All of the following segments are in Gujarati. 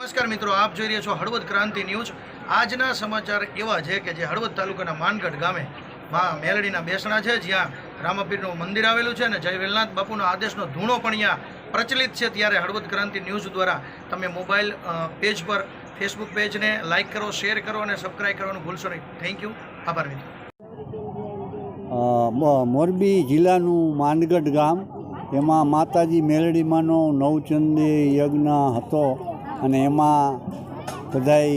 નમસ્કાર મિત્રો, આપ જોઈ રહ્યા છો હળવદ ક્રાંતિ ન્યૂઝ. આજના સમાચાર એવા છે કે જે હળવદ તાલુકાના માનગઢ ગામે માં મેલડીના બેસણા છે, જ્યાં રામાપીરનું મંદિર આવેલું છે અને જય વેલનાથ બાપુના આદેશનો ધૂણો પણ અહીંયા પ્રચલિત છે. ત્યારે હળવદ ક્રાંતિ ન્યૂઝ દ્વારા તમે મોબાઈલ પેજ પર ફેસબુક પેજને લાઇક કરો, શેર કરો અને સબસ્ક્રાઈબ કરવાનું ભૂલશો નહીં. Thank you. આભાર મિત્રો. મોરબી જિલ્લાનું માનગઢ ગામ એમાં માતાજી મેલડીમાંનો નવચંદી યજ્ઞ હતો અને એમાં બધાય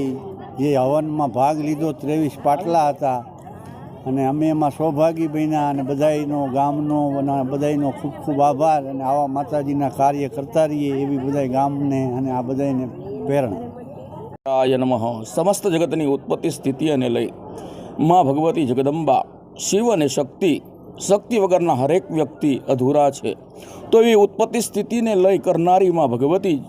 જે હવનમાં ભાગ લીધો ત્રેવીસ પાટલા હતા અને અમે એમાં સૌભાગી બન્યા અને બધાનો ગામનો અને બધાનો ખૂબ ખૂબ આભાર અને આવા માતાજીના કાર્ય કરતા રહીએ એવી બધાય ગામને અને આ બધાયને પ્રેરણા. નમઃ. સમસ્ત જગતની ઉત્પત્તિ સ્થિતિ અને લઈ માં ભગવતી જગદંબા શિવ અને શક્તિ શક્તિ વગરના હરેક વ્યક્તિ અધૂરા છે. તો એવી ઉત્પત્તિ સ્થિતિને લઈ કરનારી માં ભગવતી,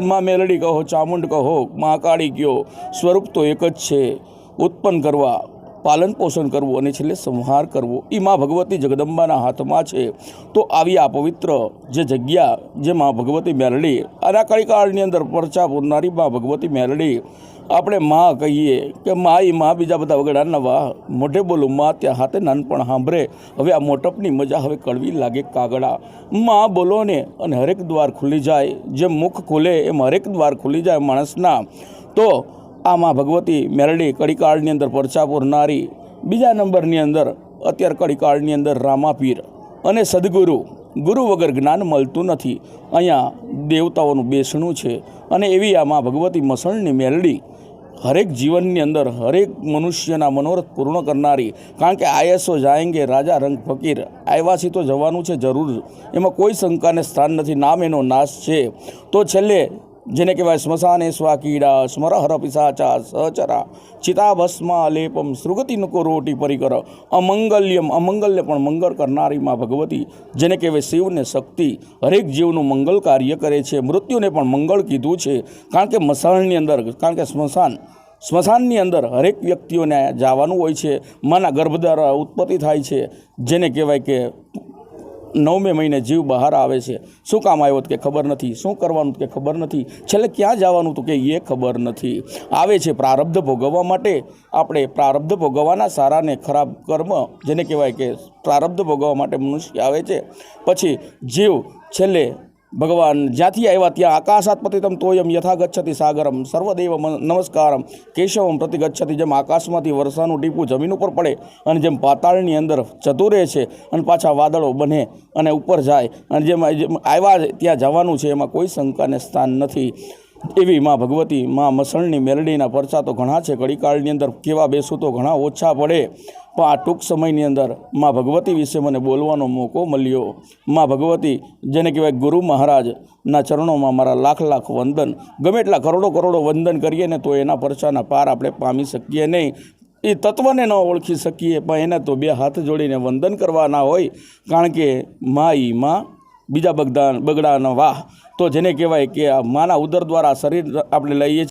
માં મેલડી કહો, ચામુંડ કહો મહાકાળી કહો, સ્વરૂપ તો એક જ છે. ઉત્પન્ન કરવા પાલન પોષણ કરવું અને છેલ્લે સંહાર કરવો. એ મા ભગવતી જગદંબાના હાથમાં છે. તો આવી આ પવિત્ર જે જગ્યા જે મા ભગવતી મેરડી અને આ કળીકાળની અંદર પરચા પૂરનારી મા ભગવતી મેરડી, આપણે માં કહીએ કે મા એ માં બીજા બધા વગડાના નવા મોઢે બોલું, માં ત્યાં હાથે નાનપણ સાંભળે. હવે આ મોટપની મજા હવે કડવી લાગે કાગડા માં બોલો ને અને હરેક દ્વાર ખુલી જાય. જેમ મુખ ખુલે એમ હરેક દ્વાર ખુલી જાય માણસના. તો આ માં ભગવતી મેરડી કડીકાળની અંદર પરચા પૂરનારી બીજા નંબરની અંદર અત્યારે કડીકાળની અંદર રામાપીર અને સદગુરુ. ગુરુ વગર જ્ઞાન મળતું નથી. અહીંયા દેવતાઓનું બેસણું છે અને એવી આ માં ભગવતી મસણની મેલડી હરેક જીવનની અંદર હરેક મનુષ્યના મનોરથ પૂર્ણ કરનારી. કારણ કે આયસો જાયંગે રાજા રંગ ફકીર. આયવાસી તો જવાનું છે જરૂર. એમાં કોઈ શંકાને સ્થાન નથી. નામ એનો નાશ છે. તો છેલ્લે જેને કહેવાય સ્મશાને સ્વા કીડા, સ્મરહર પિસાચા સહચરા લેપમ, સૃગતિ નુકો રોટી પરિકર, અમંગલ્યમ, અમંગલ્ય પણ મંગળ કરનારી માં ભગવતી, જેને કહેવાય શિવને શક્તિ. હરેક જીવનું મંગલ કાર્ય કરે છે. મૃત્યુને પણ મંગળ કીધું છે. કારણ કે મસાણની અંદર, કારણ કે સ્મશાન, સ્મશાનની અંદર હરેક વ્યક્તિઓને જવાનું હોય છે. માના ગર્ભ દ્વારા ઉત્પત્તિ થાય છે. જેને કહેવાય કે નવમે મહિને જીવ બહાર આવે છે. શું કામ આવ્યો કે ખબર નથી? શું કરવાનું કે ખબર નથી? છેલ્લે ક્યાં જવાનું તો કે એ ખબર નથી? આવે છે પ્રારબ્ધ ભોગવવા માટે આપણે પ્રારબ્ધ ભોગવવાના સારા ને ખરાબ કર્મ, જેને કહેવાય કે પ્રારબ્ધ ભોગવવા માટે મનુષ્ય આવે છે. પછી જીવ છેલ્લે ભગવાન જ્યાંથી આવ્યા, ત્યાં આકાશાત પતિતમ તોયમ યથા ગચ્છતી સાગરમ, સર્વદેવ નમસ્કારમ, કેશવમ પ્રતિ ગચ્છતી જેમ આકાશમાંથી વર્ષાનું ટીપું જમીન ઉપર પડે અને જેમ પાતાળની અંદર જતું રહે છે અને પાછા વાદળો બને અને ઉપર જાય અને જેમ આવ્યા ત્યાં જવાનું છે, એમાં કોઈ શંકાને સ્થાન નથી. એવી માં ભગવતી, માં મસણની મેલડીના પરચા તો ઘણા છે. ઘડીકાળની અંદર કેવા બેસું તો ઘણા ઓછા પડે. પણ આ ટૂંક સમયની અંદરમાં ભગવતી વિશે મને બોલવાનો મોકો મળ્યો. માં ભગવતી, જેને કહેવાય ગુરુ મહારાજના ચરણોમાં મારા લાખ લાખ વંદન, ગમે એટલા કરોડો કરોડો વંદન કરીએ ને તો એના પરચાના પાર આપણે પામી શકીએ નહીં. એ તત્વને ન ઓળખી શકીએ, પણ એને તો બે હાથ જોડીને વંદન કરવાના હોય. કારણ કે મા ઈ માં બીજા બગદાન બગડાના વાહ. તો જેને કહેવાય કે માના ઉદર દ્વારા શરીર આપણે લઈએ